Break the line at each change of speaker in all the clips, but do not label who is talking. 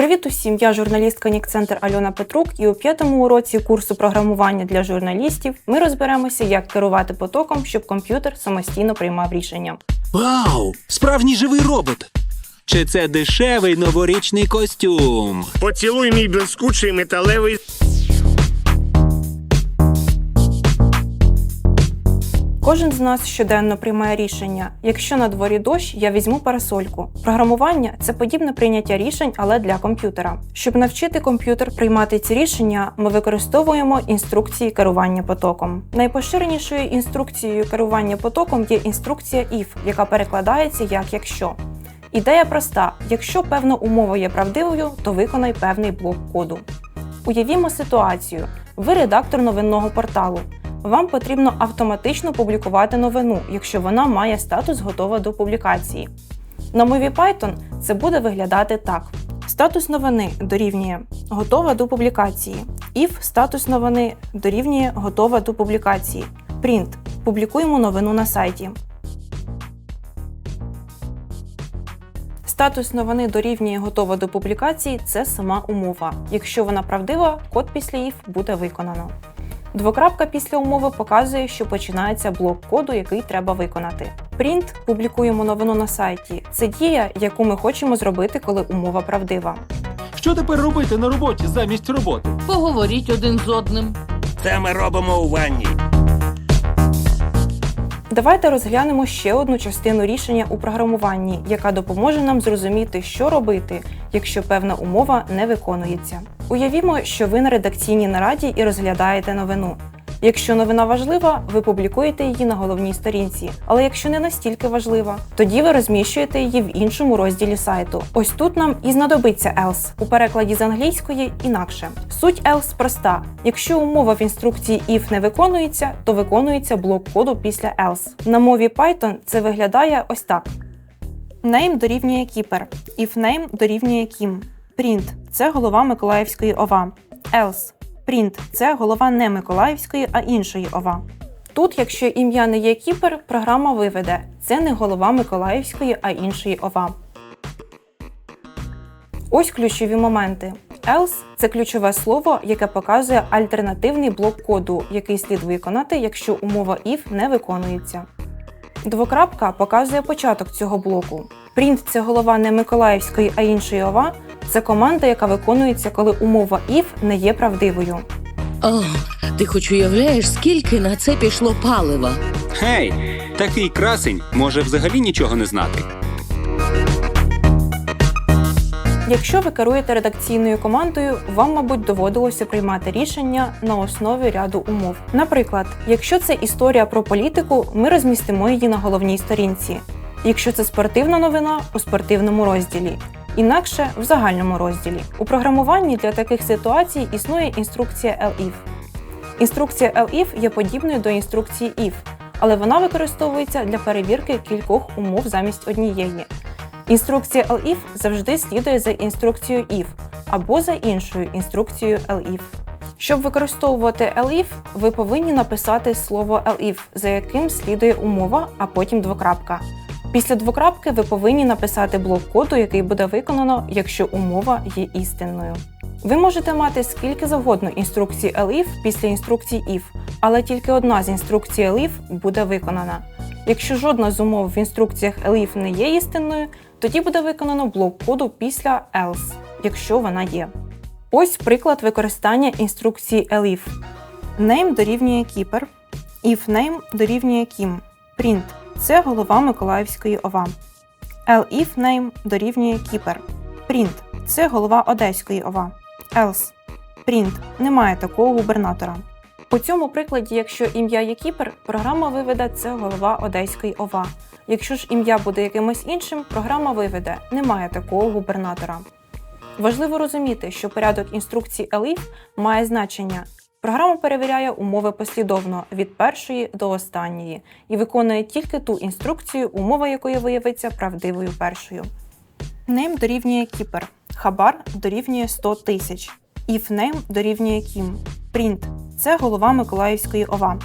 Привіт усім! Я журналістка Нікцентр Альона Петрук, і у п'ятому уроці курсу програмування для журналістів ми розберемося, як керувати потоком, щоб комп'ютер самостійно приймав рішення.
Вау! Справжній живий робот! Чи це дешевий новорічний костюм?
Поцілуй мій блискучий металевий.
Кожен з нас щоденно приймає рішення. Якщо на дворі дощ, я візьму парасольку. Програмування це подібне прийняття рішень, але для комп'ютера. Щоб навчити комп'ютер приймати ці рішення, ми використовуємо інструкції керування потоком. Найпоширенішою інструкцією керування потоком є інструкція if, яка перекладається як якщо. Ідея проста: якщо певна умова є правдивою, то виконай певний блок коду. Уявімо ситуацію: ви редактор новинного порталу. Вам потрібно автоматично публікувати новину, якщо вона має статус готова до публікації. На мові Python це буде виглядати так: статус новини дорівнює готова до публікації. If статус новини дорівнює готова до публікації. Print публікуємо новину на сайті. Статус новини дорівнює готова до публікації це сама умова. Якщо вона правдива, код після if буде виконано. Двокрапка після умови показує, що починається блок коду, який треба виконати. Print публікуємо новину на сайті. Це дія, яку ми хочемо зробити, коли умова правдива.
Що тепер робити на роботі замість роботи?
Поговоріть один з одним.
Це ми робимо у ванні.
Давайте розглянемо ще одну частину рішення у програмуванні, яка допоможе нам зрозуміти, що робити, якщо певна умова не виконується. Уявімо, що ви на редакційній нараді і розглядаєте новину. Якщо новина важлива, ви публікуєте її на головній сторінці. Але якщо не настільки важлива, тоді ви розміщуєте її в іншому розділі сайту. Ось тут нам і знадобиться else. У перекладі з англійської інакше. Суть else проста: якщо умова в інструкції if не виконується, то виконується блок коду після else. На мові Python це виглядає ось так. Name дорівнює keeper, if name дорівнює kim. Print – це голова Миколаївської ОВА. Else Print – це голова не Миколаївської, а іншої ОВА. Тут, якщо ім'я не є кіпер, програма виведе. Це не голова Миколаївської, а іншої ОВА. Ось ключові моменти. Else – це ключове слово, яке показує альтернативний блок коду, який слід виконати, якщо умова if не виконується. Двокрапка показує початок цього блоку. Принт – це голова не Миколаївської, а іншої ОВА. Це команда, яка виконується, коли умова if не є правдивою.
О, ти хоч уявляєш, скільки на це пішло палива?
Гей, такий красень може взагалі нічого не знати.
Якщо ви керуєте редакційною командою, вам, мабуть, доводилося приймати рішення на основі ряду умов. Наприклад, якщо це історія про політику, ми розмістимо її на головній сторінці. Якщо це спортивна новина у спортивному розділі, інакше в загальному розділі. У програмуванні для таких ситуацій існує інструкція elif. Інструкція elif є подібною до інструкції if, але вона використовується для перевірки кількох умов замість однієї. Інструкція elif завжди слідує за інструкцією if або за іншою інструкцією elif. Щоб використовувати elif, ви повинні написати слово elif, за яким слідує умова, а потім двокрапка. Після двокрапки ви повинні написати блок коду, який буде виконано, якщо умова є істинною. Ви можете мати скільки завгодно інструкцій elif після інструкції if, але тільки одна з інструкцій elif буде виконана. Якщо жодна з умов в інструкціях elif не є істинною, тоді буде виконано блок коду після else, якщо вона є. Ось приклад використання інструкції elif. Name дорівнює keeper, if name дорівнює kim. Print це голова Миколаївської ОВА. elif name дорівнює keeper. Print це голова Одеської ОВА. Else Print немає такого губернатора. У цьому прикладі, якщо ім'я є кіпер, програма виведе це голова Одеської ОВА. Якщо ж ім'я буде якимось іншим, програма виведе немає такого губернатора. Важливо розуміти, що порядок інструкцій elif має значення. Програма перевіряє умови послідовно від першої до останньої і виконує тільки ту інструкцію, умова якої виявиться правдивою першою. Name дорівнює keeper. Хабар дорівнює 100 тисяч. Name дорівнює Kim. Print це голова Миколаївської ОВА.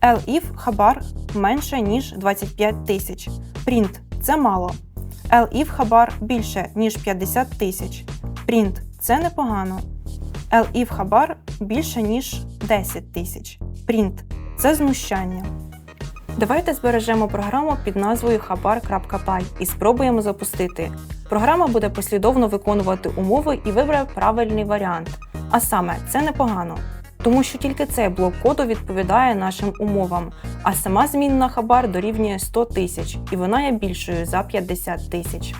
Elif хабар менше, ніж 25 тисяч. Print це мало. Elif хабар більше, ніж 50 тисяч. Print – це непогано. LIF хабар більше ніж 10 тисяч. Print – це знущання. Давайте збережемо програму під назвою Хабар.py і спробуємо запустити. Програма буде послідовно виконувати умови і вибере правильний варіант. А саме, це непогано, тому що тільки цей блок коду відповідає нашим умовам, а сама змінна хабар дорівнює 100 тисяч, і вона є більшою за 50 тисяч.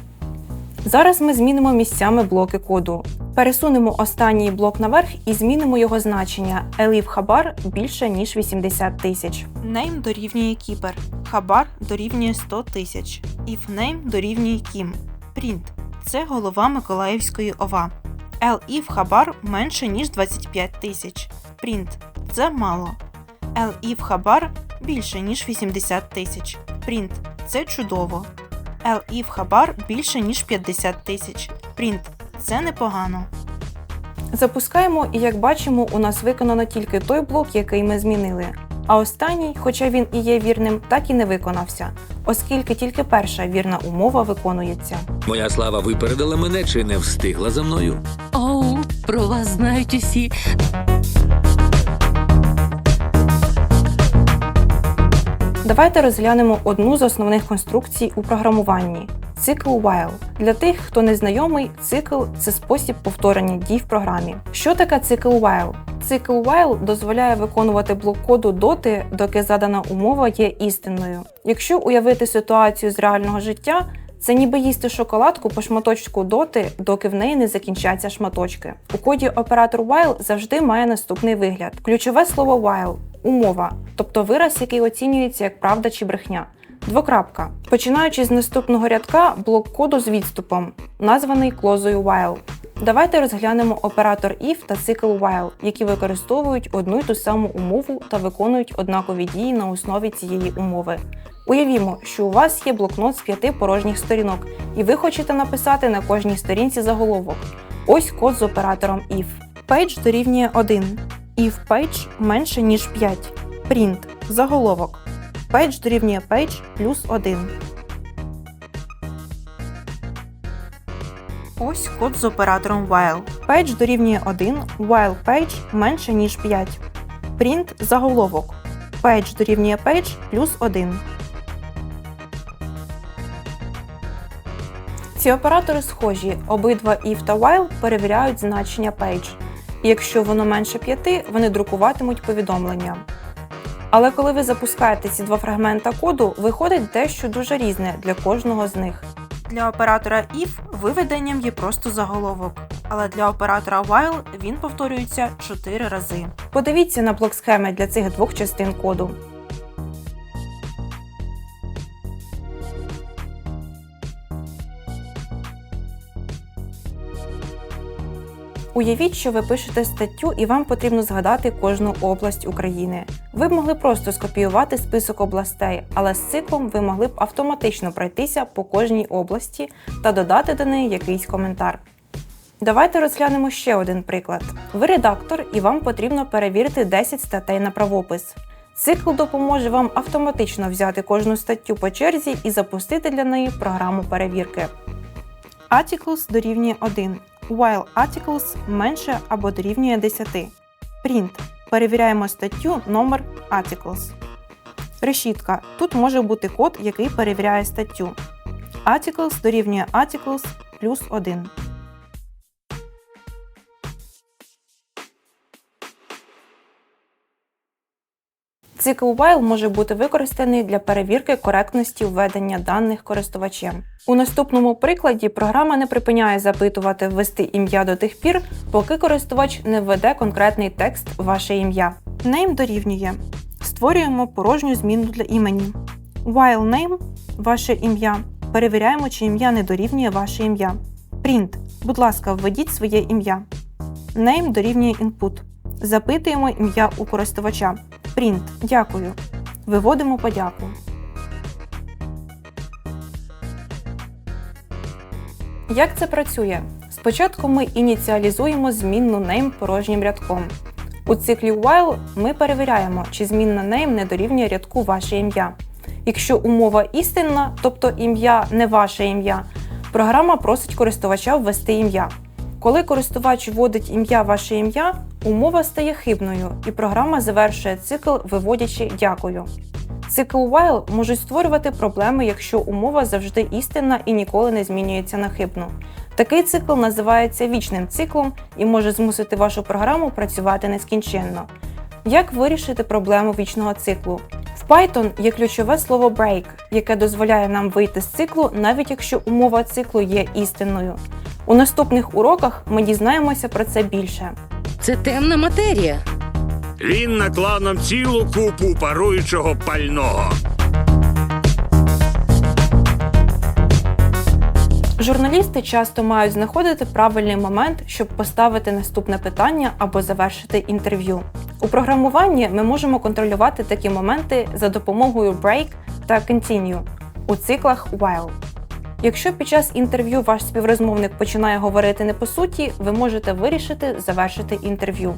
Зараз ми змінимо місцями блоки коду. Пересунемо останній блок наверх і змінимо його значення. Elif хабар більше ніж 80 тисяч. Name дорівнює keeper. Хабар дорівнює 100 тисяч. If name дорівнює Kim. Print – це голова Миколаївської ОВА. Elif хабар менше ніж 25 тисяч. Print – це мало. Elif хабар більше ніж 80 тисяч. Print – це чудово. LIF хабар більше ніж 50 тисяч. Print – це непогано. Запускаємо, і як бачимо, у нас виконано тільки той блок, який ми змінили. А останній, хоча він і є вірним, так і не виконався, оскільки тільки перша вірна умова виконується.
Моя слава випередила мене чи не встигла за мною?
Оу, про вас знають усі.
Давайте розглянемо одну з основних конструкцій у програмуванні цикл while. Для тих, хто не знайомий, цикл це спосіб повторення дій в програмі. Що таке цикл while? Цикл while дозволяє виконувати блок коду доти, доки задана умова є істинною. Якщо уявити ситуацію з реального життя, це ніби їсти шоколадку по шматочку доти, доки в неї не закінчаться шматочки. У коді оператор while завжди має наступний вигляд: ключове слово while умова, тобто вираз, який оцінюється як правда чи брехня. Двокрапка. Починаючи з наступного рядка, блок коду з відступом, названий клозою while. Давайте розглянемо оператор if та цикл while, які використовують одну й ту саму умову та виконують однакові дії на основі цієї умови. Уявімо, що у вас є блокнот з п'яти порожніх сторінок, і ви хочете написати на кожній сторінці заголовок. Ось код з оператором if. Page дорівнює 1. If page менше ніж 5. Print заголовок. Page дорівнює page плюс 1. Ось код з оператором while. Page дорівнює 1, while page менше ніж 5. Print заголовок. Page дорівнює page плюс 1. Ці оператори схожі. Обидва if та while перевіряють значення page. І якщо воно менше 5, вони друкуватимуть повідомлення. Але коли ви запускаєте ці два фрагмента коду, виходить дещо дуже різне для кожного з них. Для оператора if виведенням є просто заголовок, але для оператора while він повторюється 4 рази. Подивіться на блок схеми для цих двох частин коду. Уявіть, що ви пишете статтю і вам потрібно згадати кожну область України. Ви б могли просто скопіювати список областей, але з циклом ви могли б автоматично пройтися по кожній області та додати до неї якийсь коментар. Давайте розглянемо ще один приклад. Ви редактор і вам потрібно перевірити 10 статей на правопис. Цикл допоможе вам автоматично взяти кожну статтю по черзі і запустити для неї програму перевірки. Articles дорівнює 1, while articles менше або дорівнює 10. Print. Перевіряємо статтю номер articles. Решітка. Тут може бути код, який перевіряє статтю. Articles дорівнює articles плюс 1. Цикл while може бути використаний для перевірки коректності введення даних користувачем. У наступному прикладі програма не припиняє запитувати ввести ім'я до тих пір, поки користувач не введе конкретний текст ваше ім'я. Name дорівнює. Створюємо порожню зміну для імені. While name ваше ім'я. Перевіряємо, чи ім'я не дорівнює ваше ім'я. Print. Будь ласка, введіть своє ім'я. Name дорівнює input. Запитуємо ім'я у користувача. Print. Дякую. Виводимо подяку. Як це працює? Спочатку ми ініціалізуємо змінну name порожнім рядком. У циклі while ми перевіряємо, чи змінна name не дорівнює рядку ваше ім'я. Якщо умова істинна, тобто ім'я не ваше ім'я, програма просить користувача ввести ім'я. Коли користувач вводить ім'я ваше ім'я, умова стає хибною, і програма завершує цикл, виводячи дякую. Цикл while можуть створювати проблеми, якщо умова завжди істинна і ніколи не змінюється на хибну. Такий цикл називається вічним циклом і може змусити вашу програму працювати нескінченно. Як вирішити проблему вічного циклу? В Python є ключове слово break, яке дозволяє нам вийти з циклу, навіть якщо умова циклу є істинною. У наступних уроках ми дізнаємося про це більше.
Це темна матерія.
Він наклав нам цілу купу паруючого пального.
Журналісти часто мають знаходити правильний момент, щоб поставити наступне питання або завершити інтерв'ю. У програмуванні ми можемо контролювати такі моменти за допомогою break та continue у циклах while. Якщо під час інтерв'ю ваш співрозмовник починає говорити не по суті, ви можете вирішити завершити інтерв'ю.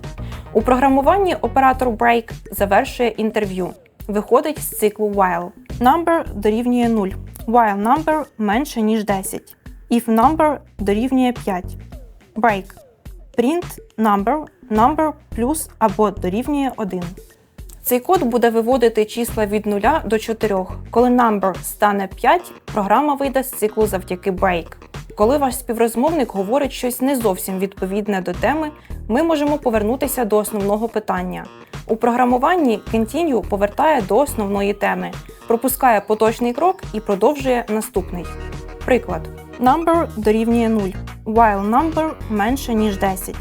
У програмуванні оператор break завершує інтерв'ю, виходить з циклу while. Number дорівнює 0, while number менше ніж 10. If number дорівнює 5. Break. Print number, number плюс або дорівнює 1. Цей код буде виводити числа від 0 до 4. Коли number стане 5, програма вийде з циклу завдяки break. Коли ваш співрозмовник говорить щось не зовсім відповідне до теми, ми можемо повернутися до основного питання. У програмуванні Continue повертає до основної теми, пропускає поточний крок і продовжує наступний. Приклад. Number дорівнює 0, while number менше ніж 10.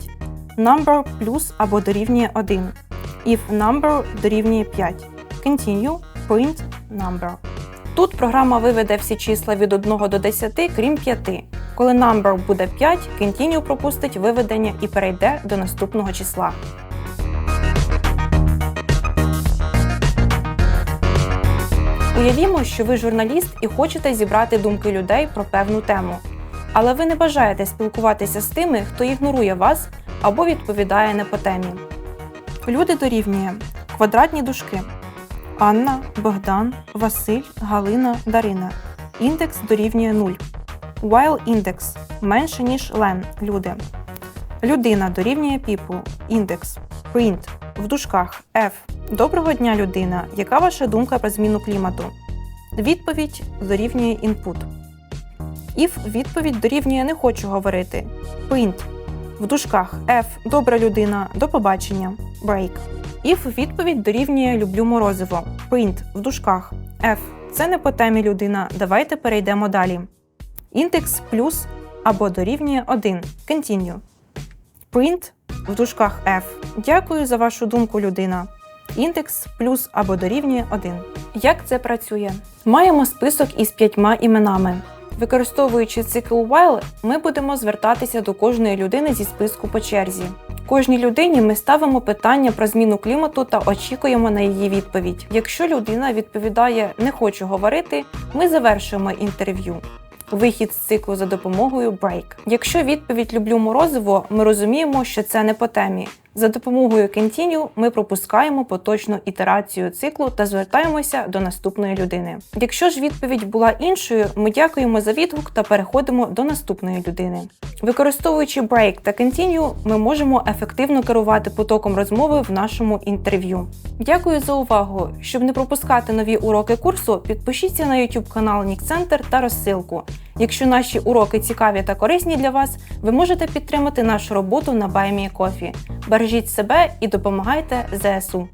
Number плюс або дорівнює 1. If number дорівнює 5. Continue, print number. Тут програма виведе всі числа від 1 до 10, крім 5. Коли number буде 5, Continue пропустить виведення і перейде до наступного числа. Уявімо, що ви журналіст і хочете зібрати думки людей про певну тему. Але ви не бажаєте спілкуватися з тими, хто ігнорує вас або відповідає не по темі. Люди дорівнює квадратні дужки. Анна, Богдан, Василь, Галина, Дарина. Індекс дорівнює 0. While індекс менше, ніж len люди. Людина дорівнює people. Індекс. Print. В дужках F. Доброго дня, людина. Яка ваша думка про зміну клімату? Відповідь дорівнює input. If відповідь дорівнює не хочу говорити. Print. В дужках F. Добра людина. До побачення. Break. If відповідь дорівнює люблю морозиво. Print. В дужках F. Це не по темі людина. Давайте перейдемо далі. Індекс плюс або дорівнює 1. Continue. Print в дужках F. Дякую за вашу думку, людина. Індекс плюс або дорівнює 1. Як це працює? Маємо список із п'ятьма іменами. Використовуючи цикл while, ми будемо звертатися до кожної людини зі списку по черзі. Кожній людині ми ставимо питання про зміну клімату та очікуємо на її відповідь. Якщо людина відповідає не хочу говорити, ми завершуємо інтерв'ю. Вихід з циклу за допомогою break. Якщо відповідь люблю морозиво, ми розуміємо, що це не по темі. За допомогою continue ми пропускаємо поточну ітерацію циклу та звертаємося до наступної людини. Якщо ж відповідь була іншою, ми дякуємо за відгук та переходимо до наступної людини. Використовуючи break та continue, ми можемо ефективно керувати потоком розмови в нашому інтерв'ю. Дякую за увагу! Щоб не пропускати нові уроки курсу, підпишіться на YouTube канал Нікцентр та розсилку. Якщо наші уроки цікаві та корисні для вас, ви можете підтримати нашу роботу на BuyMeCoffee. Бережіть себе і допомагайте ЗСУ.